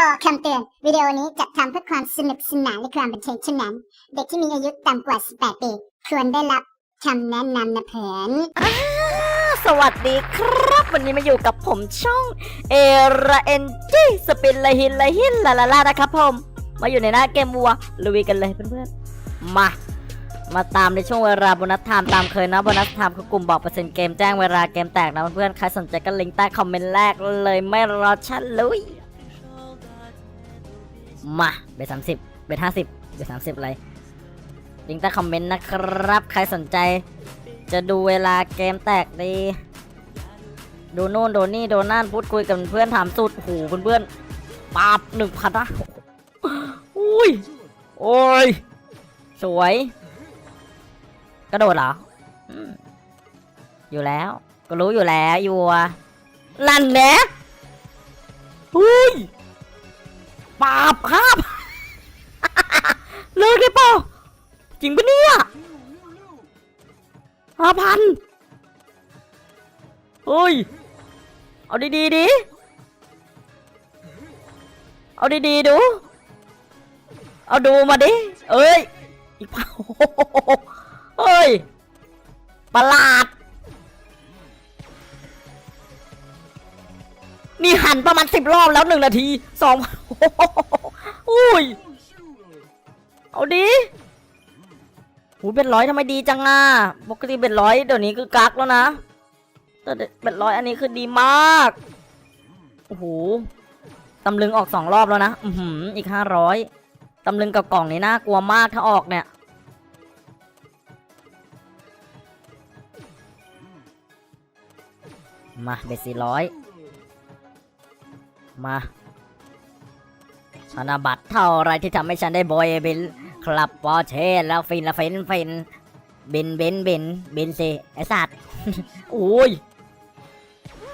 ต่อคำเตือน วิดีโอนี้จัดทำเพื่อความสนุกสนานและความบันเทิงเท่านั้น เด็กที่มีอายุต่ำกว่า 18 ปี ควรได้รับคำแนะนำนะเพื่อนสวัสดีครับ วันนี้มาอยู่กับผมช่องเอราเอนจีสปินละหินละหินลาลาลานะครับผม มาอยู่ในหน้าเกมวัวลุยกันเลยเพื่อนๆ มา มาตามในช่วงเวลาโบนัสไทม์ตามเคยนะโบนัสไทม์คือกลุ่มบอกเปอร์เซ็นต์เกมแจ้งเวลาเกมแตกนะเพื่อนๆใครสนใจก็ลิงก์ใต้คอมเมนต์แรกเลยไม่รอช้าลุย มาเบสสามสิบเบสห้าสิบเบสสามสิบอะไรลิงก์ใต้คอมเมนต์นะครับ ใครสนใจ จะดูเวลาเกมแตกดี ดูโน่นดูนี่ดูนั่นพูดคุยกับเพื่อนถามสูตรหูเพื่อนๆปาบหนึ่งพันนะอุ้ย โอ้ย สวย กระโดดเหรอ อยู่แล้ว ก็รู้อยู่แล้วอยู่อะนั่นแหละาบครับ เลิกได้เปล่าจริงปะเนี่ยห้าพันเฮ้ย เอาดีๆดิ เอาดีๆดู เอาดูมาดิ เอ้ย อีกเผาเฮ้ย ประหลาด นี่หันประมาณสิบรอบแล้วหนึ่งนาทีสองอุ้ย เอาดิหูเป็นร้อยทำไมดีจังอะปกติเป็นร้อยเดี๋ยวนี้คือกักแล้วนะ แต่เป็นร้อยอันนี้คือดีมาก โอ้โห ตำลึงออกสองรอบแล้วนะ อือหือ อีกห้าร้อยตำลึงกับกล่องนี่น่ากลัวมากถ้าออกเนี่ย มาเบ็ดสี่ร้อย มาธนบัตรเท่าไรที่ทำให้ฉันได้บอยบินครับปอเช่แล้วฟินละฟินฟินบินบินบินบินสิไอสัตว์โอ้ย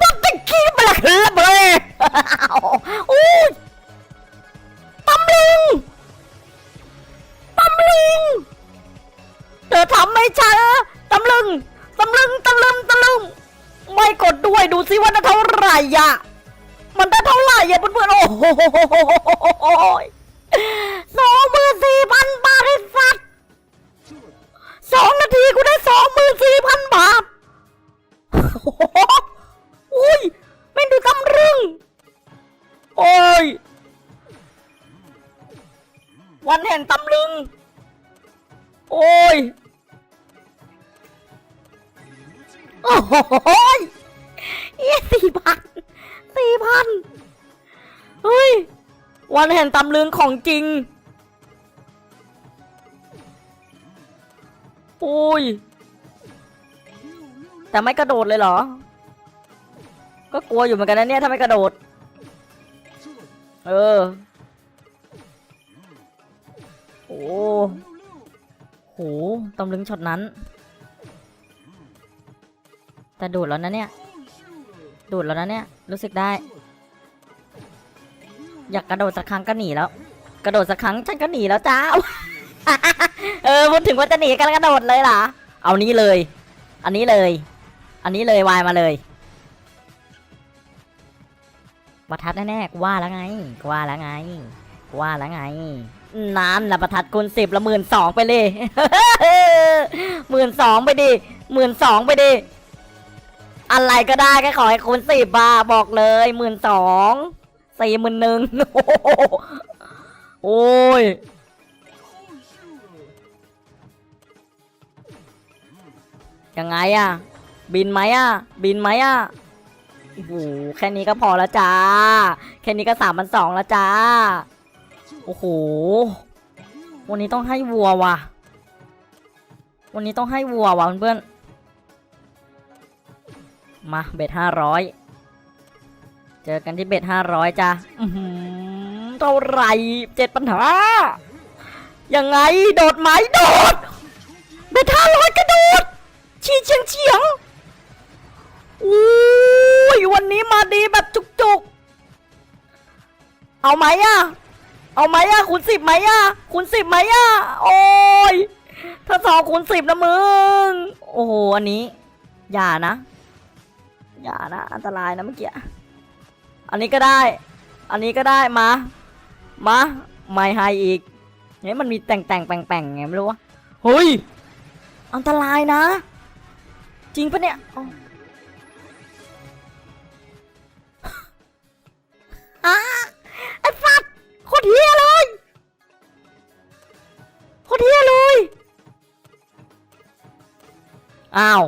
บัตรขี้บลักระเบยโอ้ยตำลึงตำลึงเธอทำไม่ใช่เหรอตำลึงตำลึงตำลึงตำลึงไม่กดด้วยดูสิว่าได้เท่าไหร่อะ มันได้เท่าไหร่อะเพื่อนๆโอ้โหสองหมื่นสี่พันบาทไอ้สัตว์สองนาทีกูได้สองหมื่นสี่พันบาทโอ้โหอุ้ยไม่ดูตำรึงโอ้ย วันแห่งตำลึง โอ้ย โอ้โหยเอ๊ะสี่พัน สี่พันเฮ้ย วันแห่งตำลึงของจริง โอ้ย แต่ไม่กระโดดเลยเหรอ ก็กลัวอยู่เหมือนกันนะเนี่ยถ้าไม่กระโดด เออ โอ้โหตำลึงช็อตนั้น แต่ดูดแล้วนะเนี่ย ดูดแล้วนะเนี่ย รู้สึกได้ อยากกระโดดสักครั้งก็หนีแล้ว กระโดดสักครั้งฉันก็หนีแล้วจ้า เออพูดถึงว่าจะหนีกันกระโดดเลยเหรอ เอานี้เลย อันนี้เลย อันนี้เลยวายมาเลยประทัดแน่ๆกว่าแล้วไงกว่าแล้วไงกว่าแล้วไงนานละประทัดคูณสิบละหมื่นสองไปเลยหมื่นสองไปดิหมื่นสองไปดิ อะไรก็ได้แค่ขอให้คูณสิบอะบอกเลยหมื่นสองสี่หมื่นหนึ่งโอ้ยยังไงอะบินไหมอะบินไหมอะโอ้โหแค่นี้ก็พอแล้วจ้า แค่นี้ก็สามพันสองแล้วจ้า โอ้โห วันนี้ต้องให้วัวว่ะ วันนี้ต้องให้วัวว่ะเพื่อนๆ มาเบ็ดห้าร้อยเจอกันที่เบ็ดห้าร้อยจ้าเท่าไหร่เจ็ดปัญหา ยังไงโดดไหมโดด เบ็ดห้าร้อยกระโดดชีเฉียงเฉียงอุ้ยวันนี้มาดีแบบจุกๆเอาไหมอะเอาไหมอะคูณสิบไหมอะคูณสิบไหมอะโอ้ยถ้าสองคูณสิบนะมึง โอ้โห อันนี้ อย่านะ อย่านะ อันตรายนะเมื่อกี้ อันนี้ก็ได้ อันนี้ก็ได้ มา มา ไม่ให้อีกเฮ้ยมันมีแต่งแต่งแปงแปลงไงไม่รู้วะเฮ้ย อันตรายนะ จริงปะเนี่ยอ๋ออะไอ้ฟัดโคตรเฮียเลยโคตรเฮียเลย อ้าว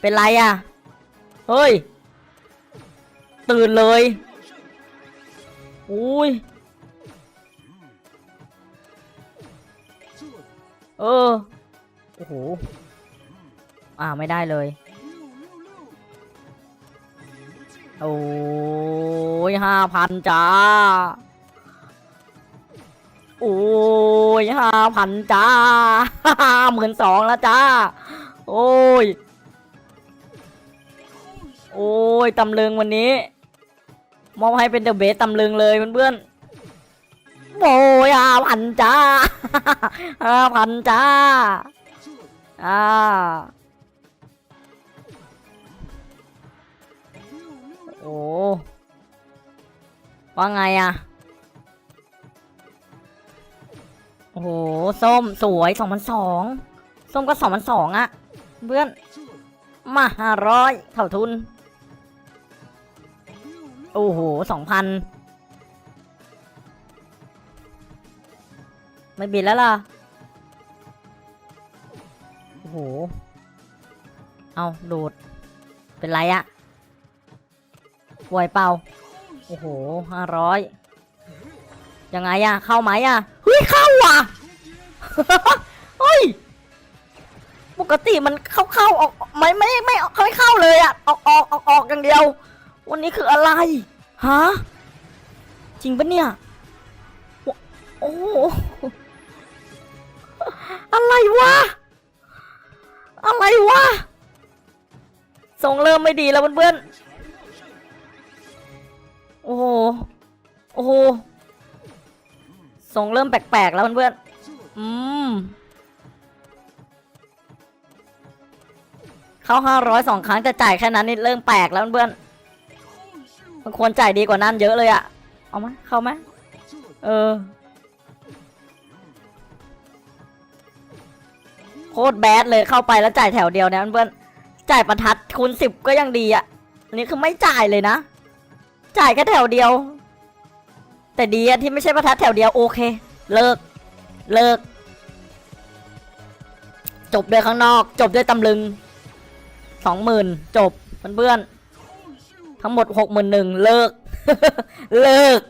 เป็นไรอะ เฮ้ย ตื่นเลยอุ้ย เออ โอ้โห อ่าไม่ได้เลย โอ้ยห้าพันจ้า โอ้ยห้าพันจ้าห้าหมื่นสองแล้วจ้า โอ้ย โอ้ยตำลึงวันนี้ มอบให้เป็นเดอะเบสตำลึงเลยเพื่อนๆโอ้ยห้าพันจ้าห้าพันจ้าอ่าโอ้ว่าไงอะโอ้โหส้มสวยสองพันสองส้มก็สองพันสองอะเพื่อนมาห้าร้อยเท่าทุน โอ้โหสองพันไม่บินแล้วล่ะ โอ้โห เอาโดด เป็นไรอะป่วยเปล่า โอ้โหห้าร้อยยังไงอะเข้าไหมอะเฮ้ย เข้าว่ะเฮ้ย ปกติมันเข้าเข้าออกไม่ไม่ไม่ไม่เข้าเลยอะออกออกออกออกอย่างเดียว วันนี้คืออะไรฮะจริงปะเนี่ย โอ้โหอะไรวะ อะไรวะส่งเริ่มไม่ดีแล้วเพื่อนๆ โอ้โห โอ้โหส่งเริ่มแปลกๆแล้วเพื่อนๆ อืม เข้าห้าร้อยสองครั้งจะจ่ายแค่นั้นนี่เริ่มแปลกแล้วเพื่อนๆ มันควรจ่ายดีกว่านั้นเยอะเลยอะเอาไหมเข้าไหมเออ โคตรแบดเลยเข้าไปแล้วจ่ายแถวเดียวเนี่ยเพื่อนจ่ายประทัดคูณสิบก็ยังดีอะอันนี้คือไม่จ่ายเลยนะ จ่ายแค่แถวเดียว แต่ดีอะที่ไม่ใช่ประทัดแถวเดียวโอเค เลิก เลิก จบด้วยข้างนอก จบด้วยตำลึงสองหมื่นจบเพื่อนๆ ทั้งหมดหกหมื่นหนึ่งเลิก เลิก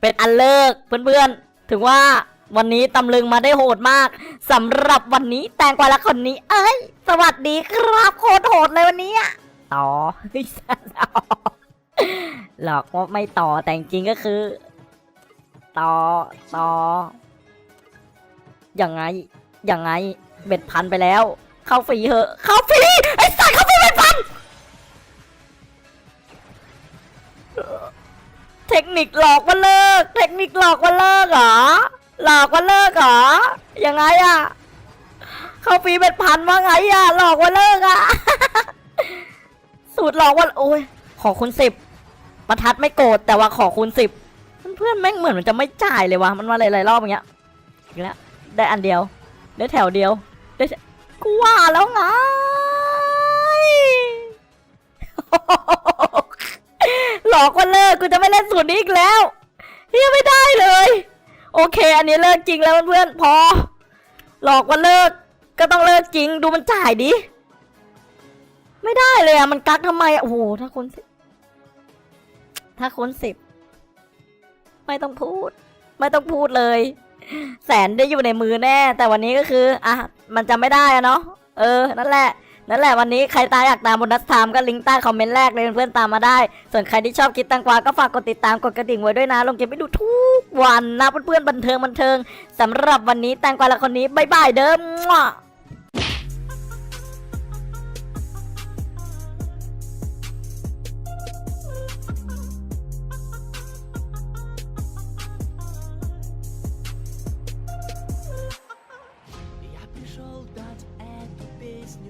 เป็นอันเลิกเพื่อนๆ ถึงว่าวันนี้ตำลึงมาได้โหดมากสำหรับวันนี้แตงกวาละคนนี้ เอ้ย สวัสดีครับโคตรโหดเลยวันนี้อต่อเฮ้ยต่อหลอกว่าไม่ต่อแต่จริงก็คือ ต่อต่ออยังไงยังไงเบ็ดพันไปแล้ว เข้าฟรีเหอะ เข้าฟรีไอ้ เทคนิคหลอกว่าเลิก เทคนิคหลอกว่าเลิกเหรอ หลอกว่าเลิกเหรอ ยังไงอะเข้าฟรีเป็นพันว่าไงอะหลอกว่าเลิกอะสูตรหลอกว่าโอ้ย ขอคุณสิบประทัดไม่โกรธแต่ว่าขอคุณสิบเพื่อนแม่งเหมือนมันจะไม่จ่ายเลยวะมันมาหลายๆรอบอย่างเงี้ยอีกแล้วได้อันเดียว ได้แถวเดียว ได้กูว่าแล้วไง หลอกว่าเลิกกูจะไม่เล่นสูตรนี้อีกแล้วเฮียไม่ได้เลย โอเค อันนี้เลิกจริงแล้วเพื่อนพอ หลอกว่าเลิก ก็ต้องเลิกจริงดูมันจ่ายดิไม่ได้เลยอะมันกักทำไมอะโอ้โหถ้าคนสิถ้าคนสิบไม่ต้องพูด ไม่ต้องพูดเลย แสนได้อยู่ในมือแน่ แต่วันนี้ก็คือ อะ มันจะไม่ได้อะเนาะเออ นั่นแหละ นั่นแหละวันนี้ใครตายอยากตามบนนัสไทม์ก็ลิงก์ใต้คอมเมนต์แรกเลยเพื่อนๆตามมาได้ ส่วนใครที่ชอบคิดตังกวาก็ฝากกดติดตามกดกระดิ่งไว้ด้วยนะลงเก็บไปดูทุกวันนะเพื่อนๆบันเทิงบันเทิงสำหรับวันนี้แตงกวาละคนนี้บายบายเด้อมั่ว